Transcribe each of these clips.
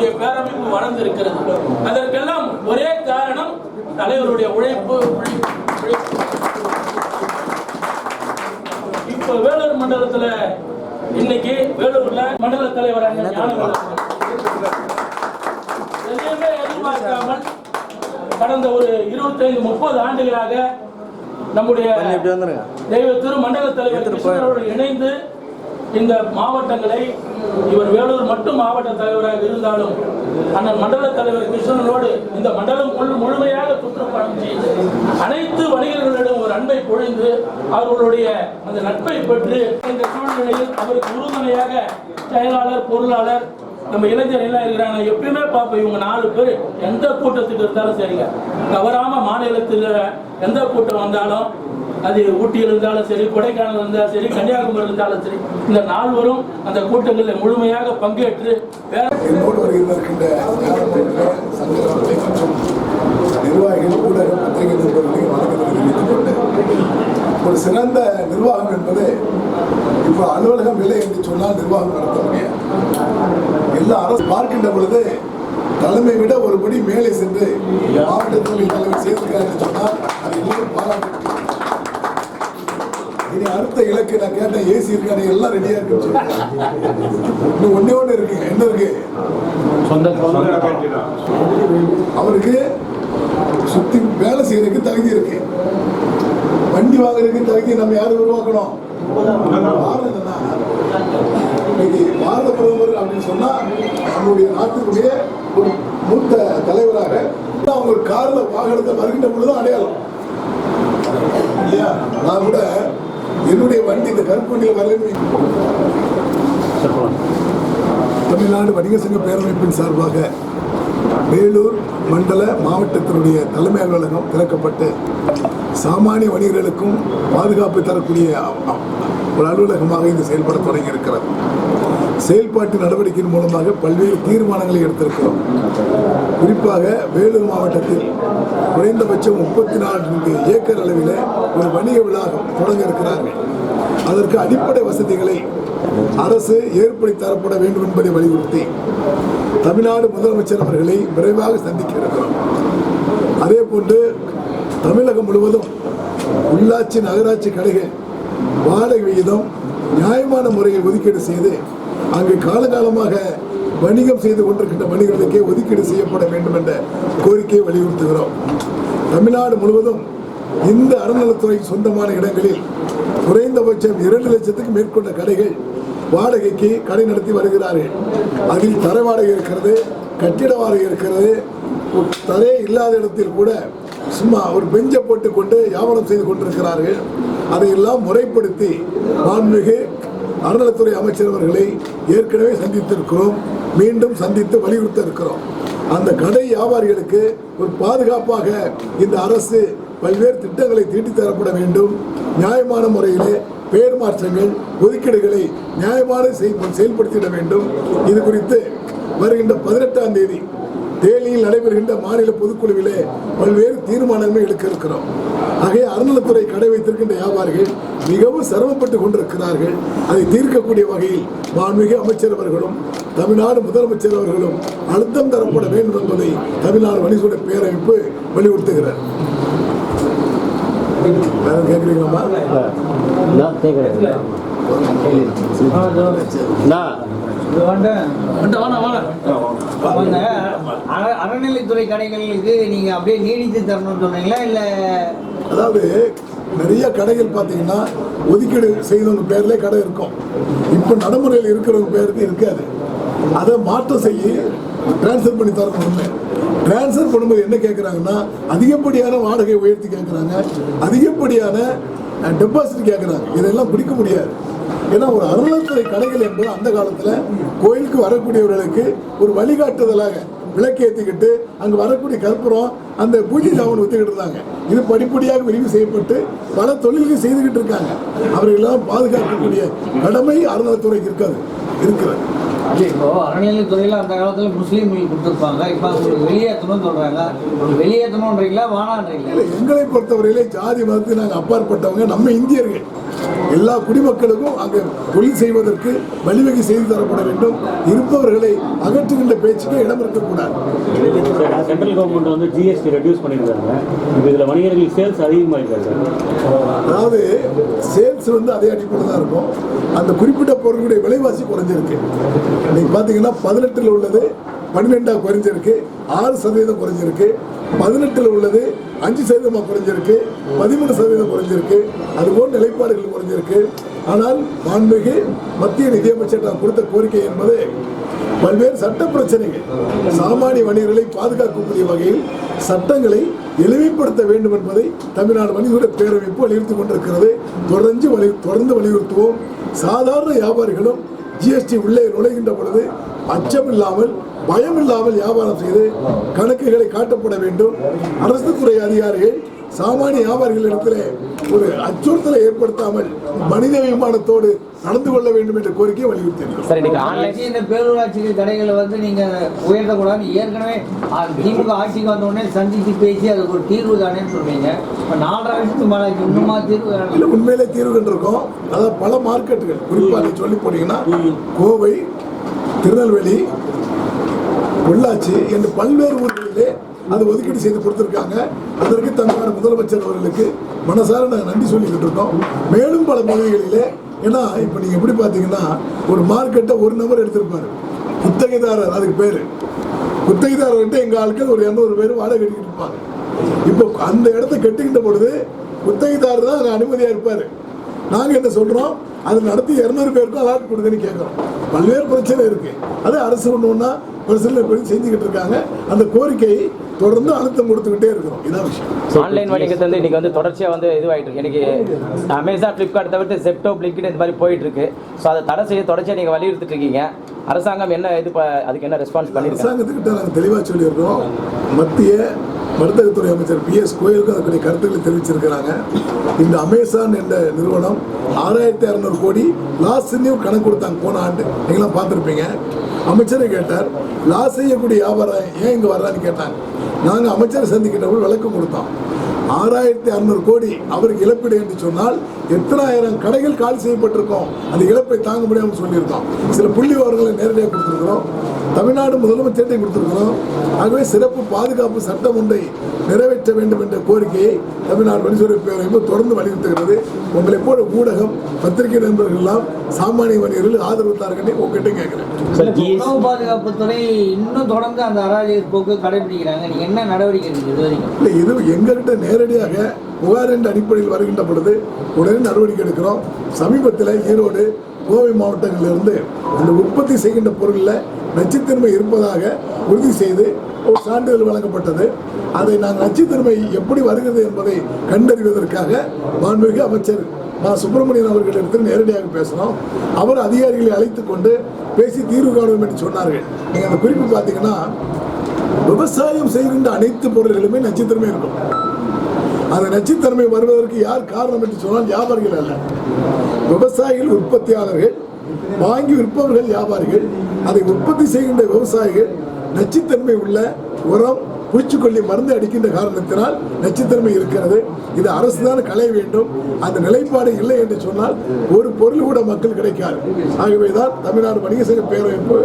நம்முடைய பேரமைப்பு வளர்ந்து இருக்கிறது அதற்கெல்லாம் ஒரே காரணம் தலைவருடைய உழைப்பு. இப்ப வேலூர் மண்டலத்துல இன்னைக்கு வேலூர்ல மண்டல ஞானவேலு எதையுமே எதிர்பார்க்காமல் கடந்த ஒரு இருபத்தைந்து முப்பது ஆண்டுகளாக நம்முடைய தெய்வ திரு மண்டல தலைவர் இணைந்து இந்த மாவட்டங்களை இவர் வேலூர் மட்டும் மாவட்ட தலைவராக இருந்தாலும் அண்ணன் மண்டல தலைவர் கிருஷ்ணனோடு இந்த மண்டலம் முழுமையாக சுற்றுப்பயணம் அனைத்து வணிகர்களிடம் ஒரு அன்பை பொழிந்து அவர்களுடைய அந்த நட்பை பெற்று இந்த சூழ்நிலையில் அவருக்கு உறுதுணையாக செயலாளர் பொருளாளர் நம்ம இளைஞர் எல்லாம் இருக்கிறாங்க எப்பயுமே பார்ப்போம் இவங்க நாலு பேர் எந்த கூட்டத்துக்கு இருந்தாலும் சரிங்க. தவறாம மாநிலத்தில் எந்த கூட்டம் வந்தாலும் அது ஊட்டியில் இருந்தாலும் சரி கொடைக்கானல் இருந்தாலும் சரி கன்னியாகுமரி இருந்தாலும் சரி இந்த நால்வரும் அந்த கூட்டங்களில் முழுமையாக பங்கேற்று என்னோடு வருகின்ற நிர்வாகிகள் ஊடக பத்திரிகை நிருபர்களை வணக்கத்தை தெரிவித்துக் கொண்டு ஒரு சிறந்த நிர்வாகம் என்பது இப்போ அலுவலகம் இல்லை என்று சொன்னால் நிர்வாகம் நடத்த முடியாது. எல்லா அரசு பார்க்கின்ற பொழுது தலைமை விட ஒரு படி மேலே சென்று மாவட்ட தொழில் தலைமை செய்திருக்கிறார் என்று சொன்னால் அது எல்லோரும் பாராட்டு இனி அடுத்த இலக்கு நான் கேட்டேன் ஏசி இருக்கானே எல்லாம் ரெடியா இருக்கு. இன்னும் ஒண்ணே ஒண்ணு இருக்கு. என்ன இருக்கு? அவருக்கு சுத்தி வேலை செய்யறதுக்கு தகுதி இருக்கு. வண்டி வாங்குறதுக்கு தகுதி நம்ம யாரும் உருவாக்கணும்? இன்னைக்கு பாரத பிரதமர் அப்படின்னு சொன்னா நம்முடைய நாட்டுக்குரிய ஒரு மூத்த தலைவராக அவங்க ஒரு கார்ல வாகனத்தை வருகின்ற பொழுது அடையாளம். இல்லையா? நான் கூட என்னுடைய வண்டி இந்த கருப்பு வண்டியில் வரலன்னு தமிழ்நாடு வணிக சங்க பேரமைப்பின் சார்பாக வேலூர் மண்டல மாவட்டத்தினுடைய தலைமை அலுவலகம் திறக்கப்பட்டு சாமானிய வணிகர்களுக்கும் பாதுகாப்பு தரக்கூடிய ஒரு அலுவலகமாக இது செயல்பட தொடங்கி இருக்கிறது செயல்பாட்டு நடவடிக்கையின் மூலமாக பல்வேறு தீர்மானங்களை எடுத்திருக்கிறோம். குறிப்பாக வேலூர் மாவட்டத்தில் குறைந்தபட்சம் முப்பத்தி நான்கு ஏக்கர் அளவில் ஒரு வணிக வளாகம் தொடங்க இருக்கிறார்கள் அதற்கு அடிப்படை வசதிகளை அரசு ஏற்படுத்தி தரப்பட வேண்டும் என்பதை வலியுறுத்தி தமிழ்நாடு முதலமைச்சர் அவர்களை விரைவாக சந்திக்க இருக்கிறோம் அதே போன்று தமிழகம் முழுவதும் உள்ளாட்சி நகராட்சி கடைகள் வாடகை விகிதம் நியாயமான முறையில் ஒதுக்கீடு செய்து அங்கு காலகாலமாக வணிகம் செய்து கொண்டிருக்கின்ற வணிகர்களுக்கே ஒதுக்கீடு செய்யப்பட வேண்டும் என்ற கோரிக்கையை வலியுறுத்துகிறோம். தமிழ்நாடு முழுவதும் இந்த அறநிலைத்துறைக்கு சொந்தமான இடங்களில் குறைந்தபட்சம் இரண்டு லட்சத்துக்கு மேற்கொண்ட கடைகள் வாடகைக்கு கடை நடத்தி வருகிறார்கள். அதில் தர வாடகை இருக்கிறது கட்டிட வாடகை இருக்கிறது. தரே இல்லாத இடத்தில் கூட சும்மா ஒரு பெஞ்சை போட்டுக்கொண்டு வியாபாரம் செய்து கொண்டிருக்கிறார்கள். அதையெல்லாம் முறைப்படுத்தி மாண்புமிகு அறநிலைத்துறை அமைச்சர் அவர்களை ஏற்கனவே சந்தித்திருக்கிறோம் மீண்டும் சந்தித்து வலியுறுத்த இருக்கிறோம் அந்த கடை வியாபாரிகளுக்கு ஒரு பாதுகாப்பாக இந்த அரசு பல்வேறு திட்டங்களை தீட்டி தரப்பட வேண்டும். நியாயமான முறையிலே பெயர் மாற்றங்கள் ஒதுக்கீடுகளை நியாயமான செய்- செயல்படுத்திட வேண்டும். இது குறித்து வருகின்ற பதினெட்டாம் தேதி தேனியில் நடைபெறுகின்ற மாநில பொதுக்குழுவிலே பல்வேறு தீர்மானங்களை எடுக்க இருக்கிறோம். ஆகவே அறநிலைத்துறை கடை வைத்திருக்கின்ற வியாபாரிகள் மிகவும் சிரமப்பட்டு கொண்டிருக்கிறார்கள். அதை தீர்க்கக்கூடிய வகையில் மாண்புமிகு அமைச்சர் அவர்களும் தமிழ்நாடு முதலமைச்சர் அவர்களும் அழுத்தம் தரப்பட வேண்டும் என்பதை தமிழ்நாடு வணிகோட பேரமைப்பு வலியுறுத்துகிறார் வேற அற- அறநிலைத்துறை கடைகளுக்கு நீங்க அப்படியே நீடித்து தரணும்னு சொன்னீங்களா இல்ல அதாவது நிறைய கடைகள் பார்த்தீங்கன்னா ஒதுக்கீடு செய்தவங்க பேர்ல கடை இருக்கும். இப்போ நடைமுறையில் இருக்கிறவங்க பேருக்கு இருக்காது. அதை மாற்றம் செய்ய டிரான்ஸ்ஃபர் பண்ணி தரணும் டிரான்ஸ்ஃபர் பண்ணும்போது என்ன கேட்குறாங்கன்னா அதிகப்படியான வாடகை உயர்த்தி கேட்குறாங்க அதிகப்படியான டெபாசிட் கேட்குறாங்க இதெல்லாம் பிடிக்க முடியாது. ஏன்னா ஒரு அருளத்துறை கடைகள் என்பது அந்த காலத்தில் கோயிலுக்கு வரக்கூடியவர்களுக்கு ஒரு வழிகாட்டுதலாக விளக்கேற்றிக்கிட்டு அங்கே வரக்கூடிய கற்பூரம் அந்த பூஜை சாமன் ஒத்துக்கிட்டு இருந்தாங்க. இது படிப்படியாக விரிவு செய்யப்பட்டு பல தொழில்கள் செய்துக்கிட்டு இருக்காங்க. அவர்களெல்லாம் பாதுகாக்கக்கூடிய கடமை அறநிலைத்துறைக்கு இருக்காது இருக்கிறது. இப்போ அறநிலைத்துறையில அந்த காலத்துல முஸ்லீம்களுக்கு கொடுத்துருப்பாங்க. இப்போ வெளியேற்றணும்னு சொல்றாங்க. உங்களுக்கு வெளியேற்றணுன்றீங்களா வானான்றீங்களா எங்களை பொறுத்தவரையிலே ஜாதி மதத்துக்கு நாங்கள் அப்பாற்பட்டவங்க நம்ம இந்தியர்கள். எல்லா குடிமக்களுக்கும் அங்கே தொழில் செய்வதற்கு வழிவகை செய்து தரப்பட வேண்டும். இருப்பவர்களை அகற்றுகின்ற பேச்சுக்கு இடம் இருக்கக்கூடாது. சென்ட்ரல் கவர்மெண்ட் வந்து ஜிஎஸ்டி ரெடியூஸ் பண்ணியிருக்காங்க. இதில் வணிகர்கள் சேல்ஸ் அதிகமாக சார் அதாவது சேல்ஸ் வந்து அதே அடிப்படையில் தான் இருக்கும். அந்த குறிப்பிட்ட பொருளுடைய விலைவாசி குறைஞ்சிருக்கு. இன்னைக்கு பார்த்தீங்கன்னா பதினெட்டில் உள்ளது பன்னிரெண்டாக குறைஞ்சிருக்கு ஆறு சதவீதம் குறைஞ்சிருக்கு பதினெட்டில் உள்ளது அஞ்சு சதவீதமாக குறைஞ்சிருக்கு பதிமூணு சதவீதம் குறைஞ்சிருக்கு அதுபோல் நிலைப்பாடுகள் குறைஞ்சிருக்கு. ஆனால் மாண்புமிகு மத்திய நிதியமைச்சர் நான் கொடுத்த கோரிக்கை என்பது பல்வேறு சட்ட பிரச்சனைகள் சாமானிய வணிகர்களை பாதுகாக்கக்கூடிய வகையில் சட்டங்களை எளிமைப்படுத்த வேண்டும் என்பதை தமிழ்நாடு வணிகர பேரமைப்பு வலியுறுத்தி கொண்டிருக்கிறது. தொடர்ந்து வலி தொடர்ந்து வலியுறுத்துவோம். சாதாரண வியாபாரிகளும் ஜிஎஸ்டி உள்ளே நுழைகின்ற பொழுது அச்சம் இல்லாமல் பயம் இல்லாமல் வியாபாரம் செய்து கணக்குகளை காட்டப்பட வேண்டும். அரசு துறை அதிகாரிகள் சாமானிய வியாபாரிகளிடத்திலே ஒரு அச்சுறுத்தலை ஏற்படுத்தாமல் மனித விமானத்தோடு நடந்து கொள்ள வேண்டும் என்ற கோரிக்கையை ஆட்சி இந்த பேரூராட்சி கடைகளை வந்து நீங்க உயர்த்தக்கூடாது. ஏற்கனவே திமுக ஆட்சிக்கு வந்த உடனே சந்திச்சு பேசி அதுக்கு ஒரு தீர்வு தானேன்னு சொல்றீங்க. இப்ப நாலரை வருஷத்துக்கு மேல இன்னுமா தீர்வு. இல்ல உண்மையிலே தீர்வு கண்டிருக்கோம். அதாவது பல மார்க்கெட்டுகள் குறிப்பாக சொல்லி போனீங்கன்னா கோவை திருநெல்வேலி பொள்ளாச்சி என்று பல்வேறு ஊர்களிலே அது ஒதுக்கீடு செய்து கொடுத்துருக்காங்க. அதற்கு தமிழ்நாடு முதலமைச்சர் அவர்களுக்கு மனசார நாங்கள் நன்றி சொல்லிக்கிட்டு இருக்கோம் மேலும் பல பகுதிகளிலே ஏன்னா இப்போ நீங்கள் எப்படி பார்த்தீங்கன்னா ஒரு மார்க்கெட்டை ஒரு நபர் எடுத்திருப்பார். குத்தகைதாரர் அதுக்கு பேர். குத்தகைதாரர்கிட்ட எங்கள் ஆட்கள் ஒரு இரநூறு பேர் வாடகை கட்டிக்கிட்டு இருப்பாங்க. இப்போ அந்த இடத்த கட்டிக்கிட்ட பொழுது குத்தகைதாரர் தான் அனுமதியாக இருப்பார். நாங்கள் என்ன சொல்கிறோம் அது நடத்தி இரநூறு பேருக்கும் அலாட் கொடுங்கன்னு கேட்குறோம் பல்வேறு பிரச்சனை இருக்கு. அது அரசு ஒன்று ஒன்றா பரிசீலனை பண்ணி செஞ்சுக்கிட்டு இருக்காங்க. அந்த கோரிக்கையை தொடர்ந்து அழுத்தம் கொடுத்துக்கிட்டே இருக்கிறோம். இதான் விஷயம். ஆன்லைன் வணிகத்தை வந்து இன்னைக்கு வந்து தொடர்ச்சியாக வந்து இதுவாகிட்டு இருக்கு. இன்னைக்கு அமேசான் ஃப்ளிப்கார்ட் தவிர்த்து செப்டோ பிளிங்கிட் இந்த மாதிரி போயிட்டு இருக்கு. ஸோ அதை தடை செய்ய தொடர்ச்சியாக நீங்கள் வலியுறுத்திட்டு இருக்கீங்க. அரசாங்கம் என்ன இது அதுக்கு என்ன ரெஸ்பான்ஸ் பண்ணியிருக்காங்க அரசாங்கத்துக்கிட்ட நாங்கள் தெளிவாக சொல்லியிருக்கிறோம். மத்திய வர்த்தகத்துறை அமைச்சர் பி எஸ் கோயலுக்கு அதற்குரிய கருத்துக்களை தெரிவிச்சிருக்கிறாங்க. இந்த அமேசான் என்ற நிறுவனம் ஆறாயிரத்தி அறநூறு கோடி லாஸ் கணக்கு கொடுத்தாங்க போன ஆண்டு. நீங்களாம் பார்த்துருப்பீங்க. அமைச்சரை கேட்டார் லாஸ் செய்யக்கூடிய வியாபாரம் ஏன் இங்கே வர்றான்னு கேட்டாங்க. நாங்கள் அமைச்சரை சந்திக்கிட்டவர்கள் விளக்கம் கொடுத்தோம். ஆறாயிரத்தி அறுநூறு கோடி அவருக்கு இழப்பீடு என்று சொன்னால் எத்தனாயிரம் கடைகள் காலி செய்யப்பட்டிருக்கோம். அந்த இழப்பை தாங்க முடியாமல் சொல்லியிருக்கோம். சில புள்ளி விவரங்களை நேரடியாக கொடுத்துருக்குறோம். தமிழ்நாடு முதலமைச்சர்கிட்ட கொடுத்துருக்குறோம். ஆகவே சிறப்பு பாதுகாப்பு சட்டம் ஒன்றை நிறைவேற்ற வேண்டும் என்ற கோரிக்கையை தமிழ்நாடு வணிகத்துறை பேரமைப்பு தொடர்ந்து வலியுறுத்துகிறது. உங்களை போல ஊடகம் பத்திரிகை நண்பர்கள் எல்லாம் சாமானிய வணிகர்கள் ஆதரவு தாருங்கன்னு உங்ககிட்ட கேட்குறேன். உணவு பாதுகாப்புத்துறை இன்னும் தொடர்ந்து அந்த அராஜக போக்கு கடைபிடிக்கிறாங்க. என்ன நடவடிக்கை இல்லை இது எங்ககிட்ட நேரடியாக புகார் என்ற அடிப்படையில் வருகின்ற பொழுது உடனே நடவடிக்கை எடுக்கிறோம். சமீபத்தில் ஈரோடு கோவை மாவட்டங்களிலிருந்து அந்த உற்பத்தி செய்கின்ற பொருளில் நச்சுத்தன்மை இருப்பதாக உறுதி செய்து ஒரு சான்றிதழ் வழங்கப்பட்டது. அதை நாங்கள் நச்சுத்தன்மை எப்படி வருகிறது என்பதை கண்டறிவதற்காக மாண்புமிகு அமைச்சர் மா. சுப்பிரமணியன் அவர்களிடத்தில் நேரடியாக பேசினோம். அவர் அதிகாரிகளை அழைத்து கொண்டு பேசி தீர்வு காணுவோம் என்று சொன்னார்கள். நீங்கள் அந்த குறிப்பு பார்த்தீங்கன்னா விவசாயம் செய்கின்ற அனைத்து பொருள்களுமே நச்சுத்தன்மை இருக்கும். அந்த நச்சுத்தன்மை வருவதற்கு யார் காரணம் என்று சொன்னால் வியாபாரிகள் அல்ல. விவசாயிகள் உற்பத்தியாளர்கள் வாங்கி விற்பவர்கள் வியாபாரிகள். அதை உற்பத்தி செய்கின்ற விவசாயிகள் நச்சுத்தன்மை உள்ள உரம் பூச்சிக்கொல்லி மருந்து அடிக்கின்ற காரணத்தினால் நச்சுத்தன்மை இருக்கிறது. இது அரசு தான் களைய வேண்டும். அந்த நிலைப்பாடு இல்லை என்று சொன்னால் ஒரு பொருள் கூட மக்கள் கிடைக்காது. ஆகவே தான் தமிழ்நாடு வணிக சங்க பேரமைப்பு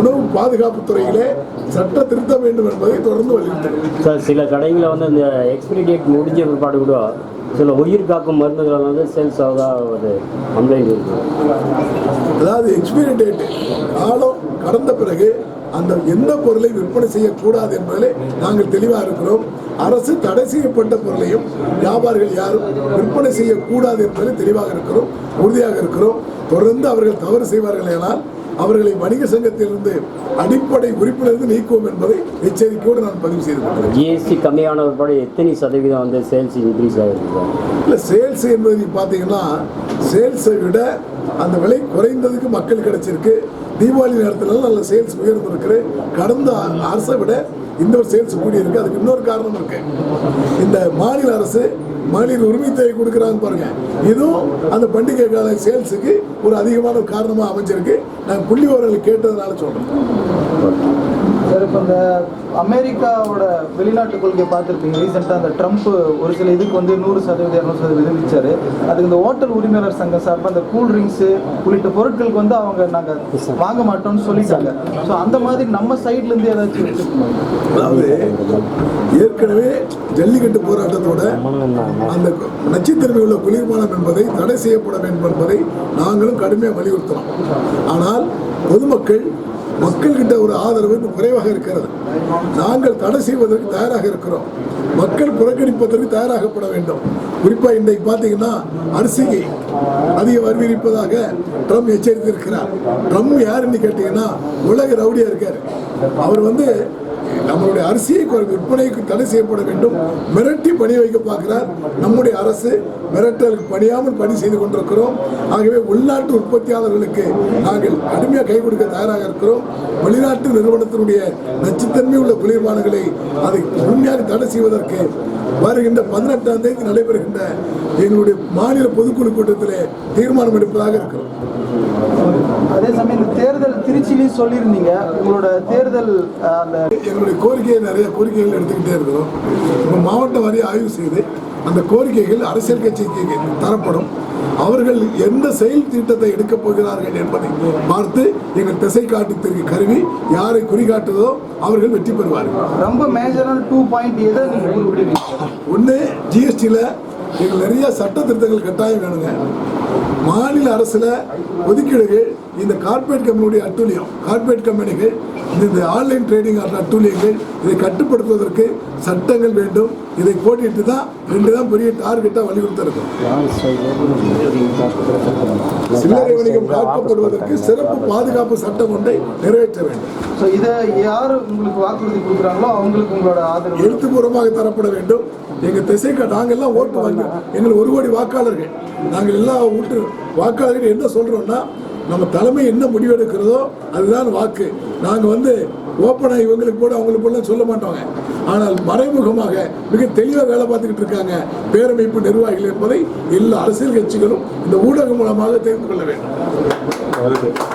உணவு பாதுகாப்பு துறையிலே சட்ட திருத்தம் வேண்டும் என்பதை தொடர்ந்து வலியுறுத்துகிறது. சார் சில கடைகளில் வந்து இந்த எக்ஸ்பிரி டேட் முடிஞ்ச பிற்பாடு கூட சில உயிர் காக்கும் மருந்துகள் வந்து சேல்ஸ் ஆகுதா ஒரு கம்ப்ளைண்ட் அதாவது எக்ஸ்பைரி டேட் காலம் கடந்த பிறகு அந்த எந்த பொருளை விற்பனை செய்யக்கூடாது என்பதிலே நாங்கள் தெளிவாக இருக்கிறோம். அரசு தடை செய்யப்பட்ட பொருளையும் வியாபாரிகள் யாரும் விற்பனை செய்யக்கூடாது என்பதில் தெளிவாக இருக்கிறோம் உறுதியாக இருக்கிறோம். தொடர்ந்து அவர்கள் தவறு செய்வார்கள் ஆனால் அவர்களை வணிக சங்கத்திலிருந்து அடிப்படை உறுப்பிலிருந்து நீக்குவோம் என்பதை எச்சரிக்கையோடு நான் பதிவு செய்து ஜிஎஸ்டி கம்மியான பிற்பாடு எத்தனை சதவீதம் வந்து சேல்ஸ் இன்க்ரீஸ் ஆகிருக்கு இல்லை சேல்ஸ் என்பது பார்த்தீங்கன்னா சேல்ஸை விட அந்த விலை குறைந்ததுக்கு மக்கள் கிடைச்சிருக்கு. தீபாவளி நேரத்தில் நல்ல சேல்ஸ் உயர்ந்திருக்கு கடந்த அரசை விட இந்த ஒரு சேல்ஸ் கூடி இருக்கு. அதுக்கு இன்னொரு காரணம் இருக்கு. இந்த மாநில அரசு மாநில உரிமை தொகை கொடுக்குறாங்க பாருங்க. இதுவும் அந்த பண்டிகை கால சேல்ஸுக்கு ஒரு அதிகமான காரணமாக அமைஞ்சிருக்கு. நாங்கள் புள்ளி விவரங்களை கேட்டதுனால சொல்றோம் சார் இப்போ இந்த அமெரிக்காவோட வெளிநாட்டு கொள்கையை பார்த்துருப்பீங்க. ரீசெண்டாக அந்த ட்ரம்ப் ஒரு சில இதுக்கு வந்து நூறு சதவீதம் இரநூறு சதவீதம் விதிச்சாரு அதுக்கு இந்த ஹோட்டல் உரிமையாளர் சங்கம் சார்பாக அந்த கூல் ட்ரிங்க்ஸு உள்ளிட்ட பொருட்களுக்கு வந்து அவங்க நாங்கள் வாங்க மாட்டோம்னு சொல்லிட்டாங்க. ஸோ அந்த மாதிரி நம்ம சைட்லேருந்து ஏதாச்சும் அதாவது ஏற்கனவே ஜல்லிக்கட்டு போராட்டத்தோட அந்த நச்சுத்தன்மை உள்ள குளிர்பானம் என்பதை தடை செய்யப்பட வேண்டும் என்பதை நாங்களும் கடுமையாக வலியுறுத்தலாம் ஆனால் பொதுமக்கள் மக்கள்கிட்ட ஒரு ஆதரவு இன்னும் குறைவாக இருக்கிறது. நாங்கள் தடை செய்வதற்கு தயாராக இருக்கிறோம். மக்கள் புறக்கணிப்பதற்கு தயாராகப்பட வேண்டும். குறிப்பாக இன்றைக்கு பார்த்தீங்கன்னா அரிசிக்கு அதிக வரி இருப்பதாக ட்ரம்ப் எச்சரித்திருக்கிறார். ட்ரம்ப் யாருன்னு கேட்டீங்கன்னா உலக ரவுடியாக இருக்கார். அவர் வந்து நம்மளுடைய அரிசியை விற்பனைக்கு தடை செய்யப்பட வேண்டும். மிரட்டி பணி வைக்க பார்க்கிறார். நம்முடைய அரசு மிரட்டலுக்கு பணியாமல் பணி செய்து கொண்டிருக்கிறோம். ஆகவே உள்நாட்டு உற்பத்தியாளர்களுக்கு நாங்கள் கடுமையாக கை கொடுக்க தயாராக இருக்கிறோம். வெளிநாட்டு நிறுவனத்தினுடைய நச்சுத்தன்மை உள்ள குளிர்பானங்களை அதை உண்மையாக தடை செய்வதற்கு வருகின்ற பதினெட்டாம் தேதி நடைபெறுகின்ற எங்களுடைய மாநில பொதுக்குழு கூட்டத்திலே தீர்மானம் எடுப்பதாக இருக்கிறோம். அதே சமயம் தேர்தல் திருச்சிலையும் சொல்லியிருந்தீங்க. உங்களோட தேர்தல் அந்த எங்களுடைய கோரிக்கையை நிறைய கோரிக்கைகள் எடுத்துக்கிட்டே இருக்கிறோம் இப்போ மாவட்ட வாரியாக ஆய்வு செய்து அந்த கோரிக்கைகள் அரசியல் கட்சிக்கு தரப்படும். அவர்கள் எந்த செயல் திட்டத்தை எடுக்கப் போகிறார்கள் என்பதை பார்த்து எங்கள் திசை காட்டுத்திற்கு கருவி யாரை குறிகாட்டுதோ அவர்கள் வெற்றி பெறுவார்கள். ரொம்ப மேஜரான டூ பாயிண்ட் எதை ஒன்று ஜிஎஸ்டியில் எங்களுக்கு நிறைய சட்ட திருத்தங்கள் கட்டாயம் வேணுங்க. மாநில அரசில் ஒதுக்கீடுகள் இந்த கார்ப்பரேட் கம்பெனியுடைய அட்டூழியம். கார்ப்பரேட் கம்பெனிகள் இந்த ஆன்லைன் ட்ரேடிங் அட்டூழியங்கள் இதை கட்டுப்படுத்துவதற்கு சட்டங்கள் வேண்டும். இதை போட்டிட்டு தான் ரெண்டு தான் பெரிய டார்கெட்டாக வலியுறுத்திருக்கோம். சில்லறை வணிகம் காக்கப்படுவதற்கு சிறப்பு பாதுகாப்பு சட்டம் ஒன்றை நிறைவேற்ற வேண்டும். ஸோ இதை யார் உங்களுக்கு வாக்குறுதி கொடுக்குறாங்களோ அவங்களுக்கு உங்களோட ஆதரவு. எழுத்துப்பூர்வமாக தரப்பட வேண்டும். எங்க திசைக்கு நாங்கெல்லாம் ஓட்டு வாங்கி எங்களுக்கு ஒரு கோடி வாக்காளர்கள். நாங்கள் எல்லா ஓட்டு வாக்காளர்கள் என்ன சொல்றோம்னா நம்ம தலைமை என்ன முடிவெடுக்கிறதோ அதுதான் வாக்கு. நாங்கள் வந்து ஓப்பனாக இவங்களுக்கு கூட அவங்களுக்கு போட சொல்ல மாட்டோங்க. ஆனால் மறைமுகமாக மிக தெளிவாக வேலை பார்த்துக்கிட்டு இருக்காங்க பேரமைப்பு நிர்வாகிகள் என்பதை எல்லா அரசியல் கட்சிகளும் இந்த ஊடகம் மூலமாக தெரிந்து கொள்ள வேண்டும்.